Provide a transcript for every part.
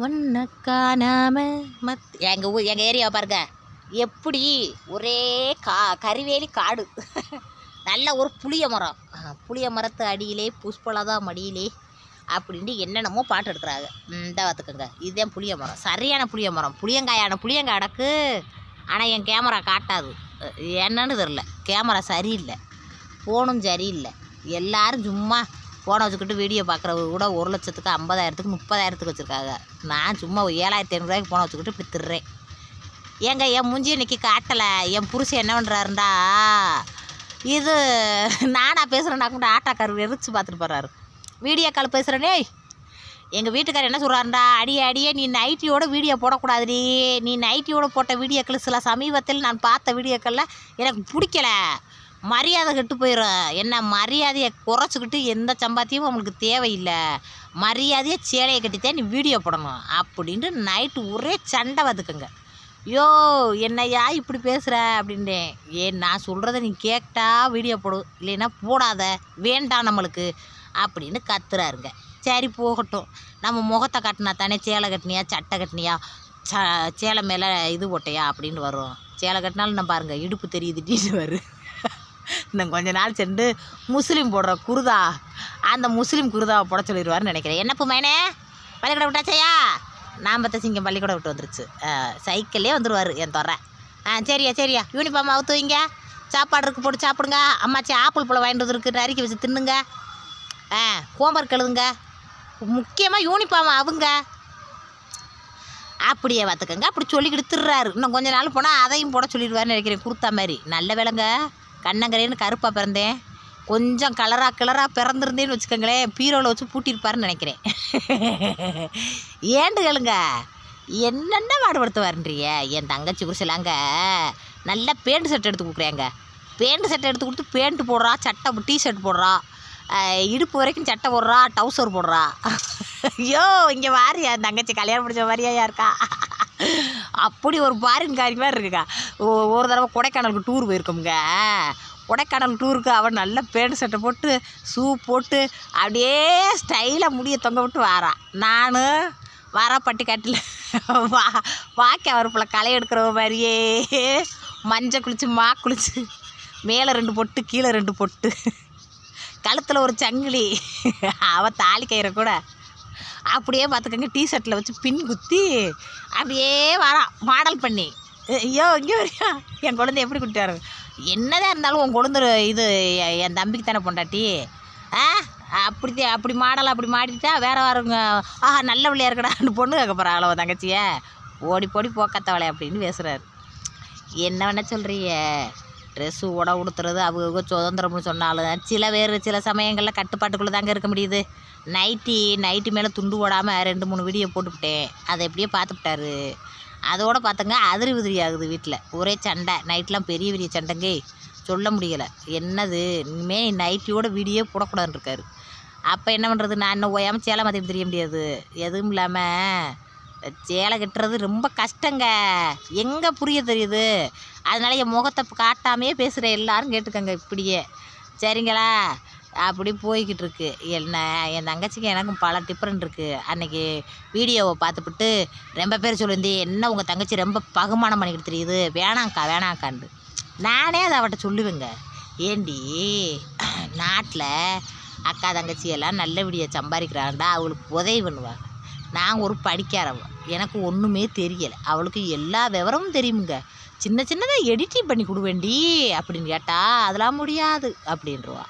ஒன்ன காணாம மத் எங்கள் ஊர் எங்கள் ஏரியாவை பாருங்க. எப்படி ஒரே கா கருவேலி காடு. நல்ல ஒரு புளிய மரம். புளிய மரத்து அடியிலே புஷ்பலதா மடியிலே அப்படின்ட்டு என்னென்னமோ பாட்டு எடுக்கிறாங்க. இந்த பார்த்துக்கோங்க. இதுதான் புளிய மரம். சரியான புளிய மரம். புளியங்காயான புளியங்காய் அடக்கு. ஆனால் என் கேமரா காட்டாது. என்னன்னு தெரில கேமரா சரியில்லை. ஃபோனும் சரியில்லை. எல்லாரும் சும்மா ஃபோனை வச்சுக்கிட்டு வீடியோ பார்க்குறவங்க கூட ஒரு லட்சத்துக்கு ஐம்பதாயிரத்துக்கு முப்பதாயிரத்துக்கு வச்சுருக்காங்க. நான் சும்மா ஏழாயிரத்தி ஐநூறுரூவாய்க்கு ஃபோனை வச்சுக்கிட்டு இப்படி திருறேன். ஏங்க என் மூஞ்சி இன்றைக்கி காட்டலை. என் புருஷன் என்ன பண்ணுறாருண்டா இது நானாக பேசுகிறேன்னா கூட ஆட்டாக்காரர் எரிச்சு பார்த்துட்டு போகிறாரு வீடியோ கால் பேசுகிறேனே எங்கள் வீட்டுக்காரர் என்ன சொல்கிறாருண்டா அடியே அடியே நீ நைட்டியோட வீடியோ போடக்கூடாதுடி. நீ நைட்டியோட போட்ட வீடியோக்கள் சில சமீபத்தில் நான் பார்த்த வீடியோக்களில் எனக்கு பிடிக்கல. மரியாதை கெட்டு போயிடும் என்ன மரியாதையை குறைச்சிக்கிட்டு எந்த சம்பாத்தியமும் அவங்களுக்கு தேவையில்லை மரியாதையை சேலையை கட்டித்தான் நீ வீடியோ போடணும் அப்படின்ட்டு நைட்டு ஒரே சண்டை வதுக்குங்க யோ என்னையா இப்படி பேசுகிற அப்படின்ட்டேன் ஏன் நான் சொல்கிறத நீ கேட்டா வீடியோ போடு இல்லைன்னா போடாத வேண்டாம் நம்மளுக்கு அப்படின்னு கத்துறாருங்க சரி போகட்டும் நம்ம முகத்தை கட்டினா தானே சேலை கட்டினியா சட்டை கட்டினியா ச சேலை மேலே இது ஓட்டையா அப்படின்னு வரும் சேலை கட்டினாலும் நான் பாருங்கள் இடுப்பு தெரியுது டீன்னு வரும் இன்னும் கொஞ்ச நாள் சென்று முஸ்லீம் போடுற குருதா அந்த முஸ்லீம் குருதாவை போட சொல்லிடுவாருன்னு நினைக்கிறேன். என்ன மேனே? பள்ளிக்கூடம் விட்டாச்சையா? நான் பத்த சிங்கம் பள்ளிக்கூடம் விட்டு வந்துருச்சு. சைக்கிளே வந்துடுவார் என் தோற. ஆ சரியா சரியா. யூனிஃபார்ம் அவுத்துவீங்க சாப்பாடு இருக்கு போட்டு சாப்பிடுங்க. அம்மாச்சி ஆப்பிள் பழம் வாங்கிட்டு வந்துருக்கு. நறுக்கி வச்சு தின்னுங்க. ஆ ஹோம்ஒர்க் எழுதுங்க. முக்கியமாக யூனிஃபார்ம் அவங்க. அப்படியே பார்த்துக்கங்க. அப்படி சொல்லிக்கிட்டு திர்றாரு. இன்னும் கொஞ்ச நாள் போனால் அதையும் போட சொல்லிடுவாருன்னு நினைக்கிறேன். குர்த்தா மாதிரி. நல்ல விலங்க. கண்ணங்கரேன்னு கருப்பாக பிறந்தேன். கொஞ்சம் கலராக கிளராக பிறந்திருந்தேன்னு வச்சுக்கோங்களேன். பீரோவில் வச்சு பூட்டியிருப்பாருன்னு நினைக்கிறேன். ஏண்டு கேளுங்க. என்னென்ன பாடுபடுத்துவாருன்றிய என் தங்கச்சி குருசிலாங்க நல்ல பேண்ட் ஷர்ட் எடுத்து கொடுக்குறேங்க. பேண்ட் ஷர்ட் எடுத்து கொடுத்து பேண்ட்டு போடுறா சட்டை டிஷர்ட் போடுறா இடுப்பு வரைக்கும் சட்டை போடுறா டவுசர் போடுறா. ஐயோ இங்கே வாரியா என் தங்கச்சி கல்யாணம் முடிச்ச மாதிரியா இருக்கா? அப்படி ஒரு பாரின் காரி மாதிரி இருக்குக்கா. ஒரு தடவை கொடைக்கானலுக்கு டூர் போயிருக்கோமுங்க. கொடைக்கானல் டூருக்கு அவன் நல்ல பேண்ட் சட்டை போட்டு ஷூ போட்டு அப்படியே ஸ்டைலாக முடிய தொங்க விட்டு வாரான் நான் வர பட்டிக்காட்டில். வா வாக்க வரப்பில் களை எடுக்கிறவ மாதிரியே மஞ்சள் குளிச்சு மா குளிச்சு மேலே ரெண்டு பொட்டு கீழே ரெண்டு பொட்டு கழுத்தில் ஒரு சங்கிலி. அவள் தாலி கயிறை கூட அப்படியே பார்த்துக்கங்க டிஷர்ட்டில் வச்சு பின் குத்தி அப்படியே வரான் மாடல் பண்ணி. ஐயோ இங்கே வரையா? என் குழந்தை எப்படி குட்டியாரு என்னதான் இருந்தாலும் உன் குழந்தை இது என் தம்பிக்கு தானே பொண்டாட்டி. ஆ அப்படி அப்படி மாடல் அப்படி மாடிட்டா வேற வரவங்க ஆஹா நல்ல பிள்ளையா இருக்கடான்னு பொண்ணு கேட்க போகிறாங்களோ உன் தங்கச்சிய. ஓடி போடி போக்கத்தவளை அப்படின்னு பேசுகிறாரு என்ன வேணா சொல்கிறீங்க ட்ரெஸ்ஸு உட உடுத்துறது அவங்க சுதந்திரம்னு சொன்னாலும் சில பேர் சில சமயங்களில் கட்டுப்பாட்டுக்குள்ளே தாங்க இருக்க முடியுது. நைட்டி நைட்டு மேலே துண்டு போடாமல் ரெண்டு மூணு வீடியோ போட்டுவிட்டேன். அதை எப்படியோ பார்த்துக்கிட்டாரு அதோட பார்த்தங்க அதிரி உதிரி ஆகுது வீட்டில் ஒரே சண்டை. நைட்லாம் பெரிய பெரிய சண்டைங்க. சொல்ல முடியலை. என்னது? இனிமேல் நைட்டியோட வீடியோ போடக்கூடாதுன்னு இருக்காரு. அப்போ என்ன பண்ணுறது நான் இன்னும் ஓயாமல் சேலை மாற்றிட்டு தெரிய முடியாது. எதுவும் இல்லாமல் சேலை கட்டுறது ரொம்ப கஷ்டங்க. எங்கே புரிய தெரியுது? அதனால என் முகத்தை காட்டாமையே பேசுகிற எல்லாரும் கேட்டுக்கங்க இப்படியே. சரிங்களா? அப்படி போய்கிட்டு இருக்கு. என்ன என் தங்கச்சிக்கு எனக்கும் பல டிஃப்ரெண்ட் இருக்குது அன்னைக்கு வீடியோவை பார்த்துப்புட்டு ரொம்ப பேர் சொல்லியிருந்தே என்ன உங்கள் தங்கச்சி ரொம்ப பகுமானம் பண்ணிக்கிட்டு தெரியுது? வேணாங்க்கா வேணாங்க்காண்டு நானே அதை அவட்ட சொல்லுவேங்க. ஏண்டி நாட்டில் அக்கா தங்கச்சி எல்லாம் நல்ல வீடியோ சம்பாதிக்கிறாண்டா அவளுக்கு உதவி பண்ணுவாங்க நான் ஒரு படிக்காதவ எனக்கு ஒன்றுமே தெரியலை. அவளுக்கு எல்லா விவரமும் தெரியுமுங்க. சின்ன சின்னதாக எடிட்டிங் பண்ணி கொடுவேண்டி அப்படின்னு கேட்டால் அதெல்லாம் முடியாது அப்படின்றவா.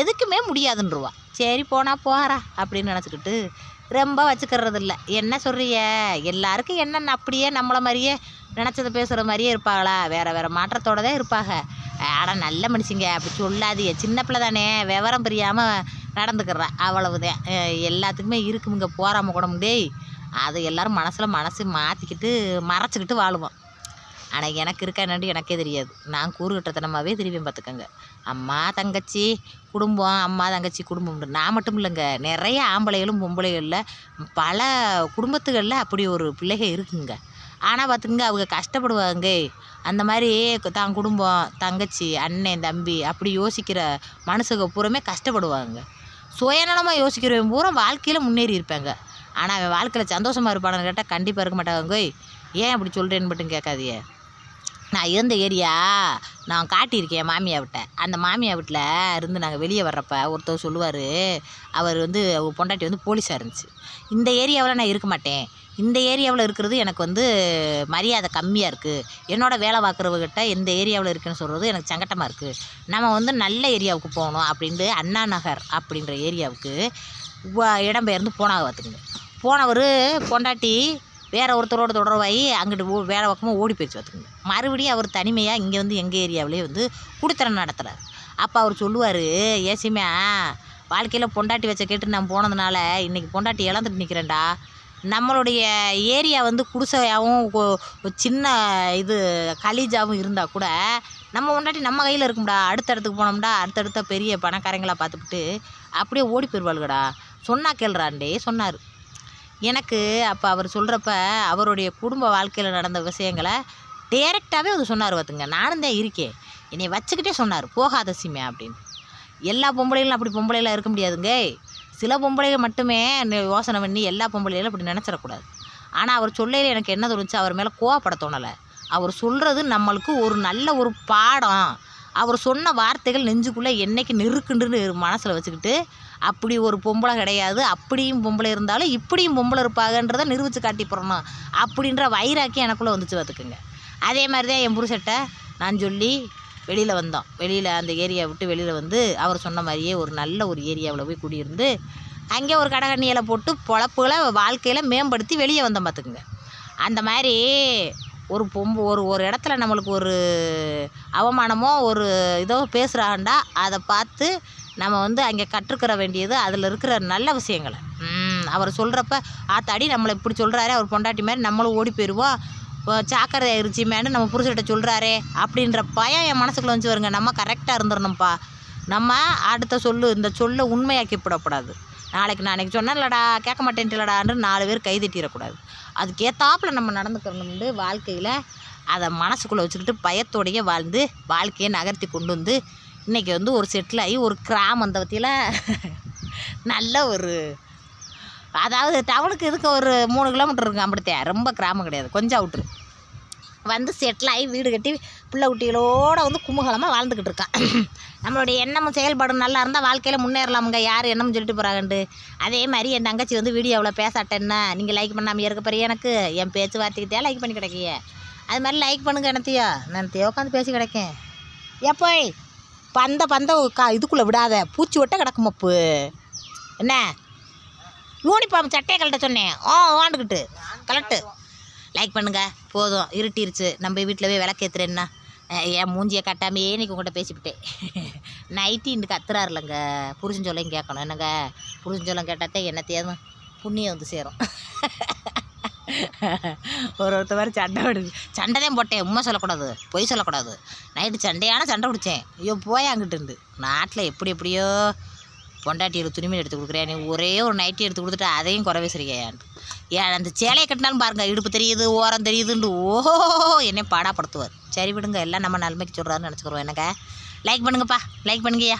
எதுக்குமே முடியாதுன்றவா. சரி போனால் போகிறா அப்படின்னு நினச்சிக்கிட்டு ரொம்ப வச்சுக்கிறது இல்லை என்ன சொல்கிறிய எல்லாருக்கும் என்னென்ன அப்படியே நம்மளை மாதிரியே நினச்சதை பேசுகிற மாதிரியே இருப்பாங்களா வேறு வேறு மாற்றத்தோடு தான் இருப்பாங்க ஆனால் நல்ல மனுஷங்க. அப்படி சொல்லாதீங்க. சின்ன பிள்ளை தானே. விவரம் புரியாமல் நடந்துக்கிறா. அவ்வளவுதான். எல்லாத்துக்குமே இருக்குமுங்க போகாம கூட டேய் அது எல்லோரும் மனசில் மனசு மாற்றிக்கிட்டு மறைச்சிக்கிட்டு வாழுவோம். ஆனால் எனக்கு இருக்கா என்னன்னு எனக்கே தெரியாது. நான் கூறுகட்டத்தனமாகவே தெரிவேன் பார்த்துக்கோங்க. அம்மா தங்கச்சி குடும்பம் அம்மா தங்கச்சி குடும்பம் நான் மட்டும் இல்லைங்க. நிறைய ஆம்பளைகளும் பொம்பளைகளில் பல குடும்பத்துகளில் அப்படி ஒரு பிள்ளைகள் இருக்குங்க. ஆனால் பார்த்துங்க அவங்க கஷ்டப்படுவாங்க. அந்த மாதிரி தான் குடும்பம் தங்கச்சி அண்ணன் தம்பி அப்படி யோசிக்கிற மனசுக்கு பூரமே கஷ்டப்படுவாங்க. சுயநலமாக யோசிக்கிறவன் பூரா வாழ்க்கையில் முன்னேறி இருப்பாங்க. ஆனால் அவன் வாழ்க்கையில் சந்தோஷமாக இருப்பானு கேட்டால் கண்டிப்பாக இருக்க மாட்டாங்க. ஏன் அப்படி சொல்கிறேன்னு மட்டும் கேட்காதியே நான் இருந்த ஏரியா நான் காட்டியிருக்கேன் மாமியா விட்ட அந்த மாமியா வீட்டில் இருந்து நாங்கள் வெளியே வர்றப்ப ஒருத்தர் சொல்லுவார் அவர் வந்து அவர் பொண்டாட்டி வந்து போலீஸாக இருந்துச்சு. இந்த ஏரியாவில் நான் இருக்க மாட்டேன். இந்த ஏரியாவில் இருக்கிறது எனக்கு வந்து மரியாதை கம்மியாக இருக்குது என்னோட வேலை பார்க்குறவங்கிட்ட இந்த ஏரியாவில் இருக்குன்னு சொல்கிறது எனக்கு சங்கட்டமாக இருக்குது நம்ம வந்து நல்ல ஏரியாவுக்கு போகணும் அப்படின்ட்டு அண்ணா நகர் அப்படின்ற ஏரியாவுக்கு இடம்பெயர்ந்து போனாக பார்த்துக்குங்க போனவர் பொண்டாட்டி வேறு ஒருத்தரோட தொடர்பாகி அங்கிட்டு ஓ பக்கமாக ஓடி போயிடுச்சு பார்த்துக்குங்க. மறுபடியும் அவர் தனிமையாக இங்கே வந்து எங்கள் ஏரியாவிலே வந்து குடித்தனம் நடத்துகிறார் அப்போ அவர் சொல்லுவார் ஏசிமே வாழ்க்கையில் பொண்டாட்டி வச்ச கேட்டு நான் போனதுனால இன்றைக்கி பொண்டாட்டி இழந்துட்டு நிற்கிறேன்டா நம்மளுடைய ஏரியா வந்து குடிசையாகவும் கொ- சின்ன இது கலீஜாகவும் இருந்தால் கூட நம்ம பொண்டாட்டி நம்ம கையில் இருக்கும்டா. அடுத்த இடத்துக்கு போனோம்டா அடுத்தடுத்த பெரிய பணக்காரங்களாக பார்த்துப்புட்டு அப்படியே ஓடி போயிடுவாளுகடா சொன்னா கேள்றாண்டே சொன்னார். எனக்கு அப்போ அவர் சொல்கிறப்ப அவருடைய குடும்ப வாழ்க்கையில் நடந்த விஷயங்களை டேரெக்டாகவே அது சொன்னார் பார்த்துங்க நானும் தான் இருக்கேன். என்னை வச்சுக்கிட்டே சொன்னார். போகாத சிமே அப்படின்னு. எல்லா பொம்பளைகளும் அப்படி பொம்பளைலாம் இருக்க முடியாதுங்க. சில பொம்பளைகள் மட்டுமே யோசனை பண்ணி எல்லா பொம்பளைகளும் அப்படி நினச்சிடக்கூடாது. ஆனால் அவர் சொல்லையில் எனக்கு என்ன தோணுச்சு அவர் மேலே கோவப்பட தோணலை. அவர் சொல்கிறது நம்மளுக்கு ஒரு நல்ல ஒரு பாடம். அவர் சொன்ன வார்த்தைகள் நெஞ்சுக்குள்ளே என்னைக்கு நெருக்குன்றுன்னு மனசில் வச்சுக்கிட்டு அப்படி ஒரு பொம்பளை கிடையாது. அப்படியும் பொம்பளை இருந்தாலும் இப்படியும் பொம்பளை இருப்பாங்கன்றதை நிரூபித்து காட்டி போடணும். அப்படின்ற வைராக்கியம் எனக்குள்ளே வந்துச்சு பார்த்துக்குங்க. அதே மாதிரி தான் என் புருஷட்ட நான் சொல்லி வெளியில் வந்தோம். வெளியில் அந்த ஏரியா விட்டு வெளியில் வந்து அவர் சொன்ன மாதிரியே ஒரு நல்ல ஒரு ஏரியாவில் போய் குடியிருந்து அங்கே ஒரு கடகண்ணியில் போட்டு பொழப்புகளை வாழ்க்கையில் மேம்படுத்தி வெளியே வந்தோம் பார்த்துக்குங்க. அந்த மாதிரி ஒரு பொம்பு ஒரு ஒரு இடத்துல நம்மளுக்கு ஒரு அவமானமோ ஒரு இதோ பேசுகிறாண்டா அதை பார்த்து நம்ம வந்து அங்கே கற்றுக்கிற வேண்டியது அதில் இருக்கிற நல்ல விஷயங்களை. அவர் சொல்கிறப்ப ஆத்தாடி நம்மளை இப்படி சொல்கிறாரே அவர் பொண்டாட்டி மாதிரி நம்மளும் ஓடி போயிடுவோம் சாக்கரை இருச்சிமேனு நம்ம புருஷர்கிட்ட சொல்கிறாரே அப்படின்ற பயம் என் மனசுக்குள்ள வந்து வருங்க நம்ம கரெக்டாக இருந்துடணும்ப்பா நம்ம அடுத்த சொல்லு இந்த சொல்லை உண்மையாக்கி விடக்கூடாது. நாளைக்கு நான் அன்றைக்கி சொன்னேன்லடா கேட்க மாட்டேன்ட்டுலடான்னு நாலு பேர் கை தட்டிடக்கூடாது. அதுக்கேற்றாப்புல நம்ம நடந்துக்கணும்னு வாழ்க்கையில் அதை மனசுக்குள்ளே வச்சுக்கிட்டு பயத்தோடையே வாழ்ந்து வாழ்க்கையை நகர்த்தி கொண்டு வந்து இன்றைக்கி வந்து ஒரு செட்டில் ஆகி ஒரு கிராமந்தத்தில் நல்ல ஒரு அதாவது டவுனுக்கு இதுக்கு ஒரு மூணு கிலோமீட்டர் இருக்கும் அப்படித்தான் ரொம்ப கிராமம் கிடையாது. கொஞ்சம் அவுட்ரு வந்து செட்டில் ஆகி வீடு கட்டி பிள்ளை குட்டிகளோடு வந்து கும்பகலமாக வாழ்ந்துக்கிட்டு இருக்கான் நம்மளுடைய எண்ணமும் செயல்பாடும் நல்லா இருந்தால் வாழ்க்கையில் முன்னேறலாமுங்க. யார் என்னமும் சொல்லிட்டு போகிறாங்கண்டு அதே மாதிரி என் தங்கச்சி வந்து வீடியோவில் பேசாட்டேன்னா நீங்கள் லைக் பண்ணாமல் இருக்க போகிற எனக்கு. என் பேச்சு வார்த்தைக்கிட்டே லைக் பண்ணி கிடைக்கிய அது மாதிரி லைக் பண்ணுங்க என்னத்தையோ. நான் உட்காந்து பேசி கிடைக்கேன் எப்போய் பந்த பந்த கா இதுக்குள்ளே விடாத. பூச்சி ஒட்ட கிடக்கும் மப்பு. என்ன? யூனிஃபார்ம் சட்டையை கழட்ட சொன்னேன். ஓ வாண்டுக்கிட்டு. கலட்டு லைக் பண்ணுங்க. போதும். இருட்டிருச்சு. நம்ம வீட்டில் போய் விளக்கேற்றுறேன்னா என் மூஞ்சியை கட்டாமையே இன்றைக்கி உங்கள்கிட்ட பேசிவிட்டேன். நைட்டு இந்த கத்துறாருலங்க புருஷன் சொல்லையும் கேட்கணும். என்னங்க? புருஷன் சொல்லம் கேட்டாத்தே என்னத்தையாவது புண்ணியம் வந்து சேரும். ஒரு ஒருத்த மாதிரி சண்டை விடுது. சண்டை தான் போட்டேன். உண்மை சொல்லக்கூடாது. பொய் சொல்லக்கூடாது. நைட்டு சண்டையான சண்டை பிடிச்சேன். ஐயோ போய் அங்கிட்டு இருந்து. நாட்டில் எப்படி எப்படியோ பொண்டாட்டியில் துணிமணி எடுத்து கொடுக்குறேன். நீ ஒரே ஒரு நைட்டி எடுத்து கொடுத்துட்டு அதையும் குறை பேசுறியான்ட்டு ஏன் அந்த சேலையை கட்டினாலும் பாருங்க. இடுப்பு தெரியுது ஓரம் தெரியுதுன்ட்டு ஓஹோ என்னை பாடாப்படுத்துவார். சரி விடுங்க. எல்லாம் நம்ம நன்மைக்கு சொல்கிறாருன்னு நினச்சிக்கிறோம். என்னக்கா லைக் பண்ணுங்கப்பா. லைக் பண்ணுங்கய்யா.